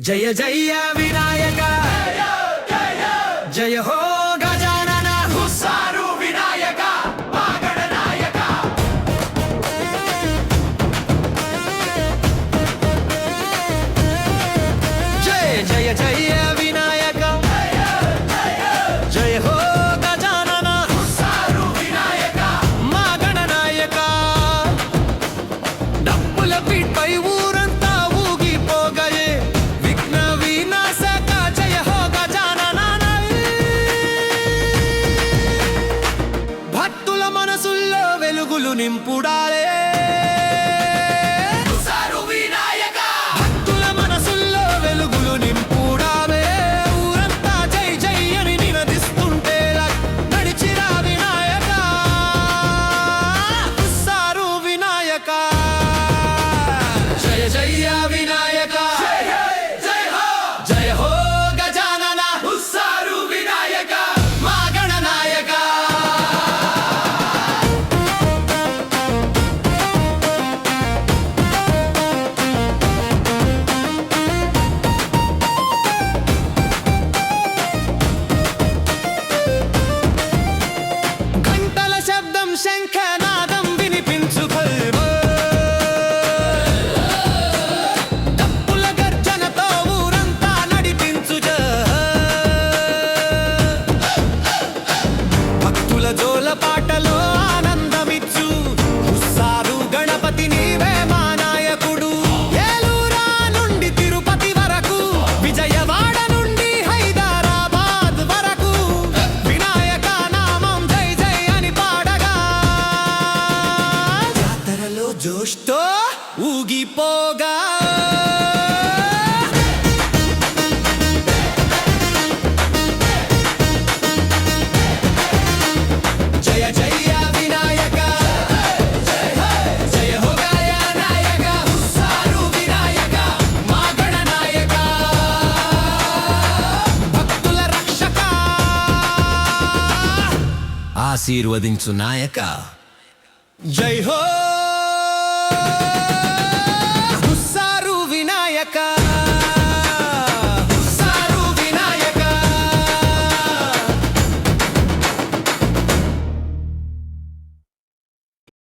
జయ జయ వినాయక జయ హో గజానన హుస్సారు వినాయక నాయక జయ జయ జయ వినాయక జయ హో గజానన హుస్సారు వినాయక మా గణనాయక డప్పుల పీట్పై వినాయక. జయ జయ వినాయక! పాటలో ఆనందమిచ్చు. సారు గణపతి నీవే మా నాయకుడు. ఏలూరా నుండి తిరుపతి వరకు విజయవాడ నుండి హైదరాబాద్ వరకు. వినాయక నామం జై జై అని పాడగా. జాతరలో జోష్తో ఊగిపోగా. ఆశీర్వదించు నాయక. జై హో!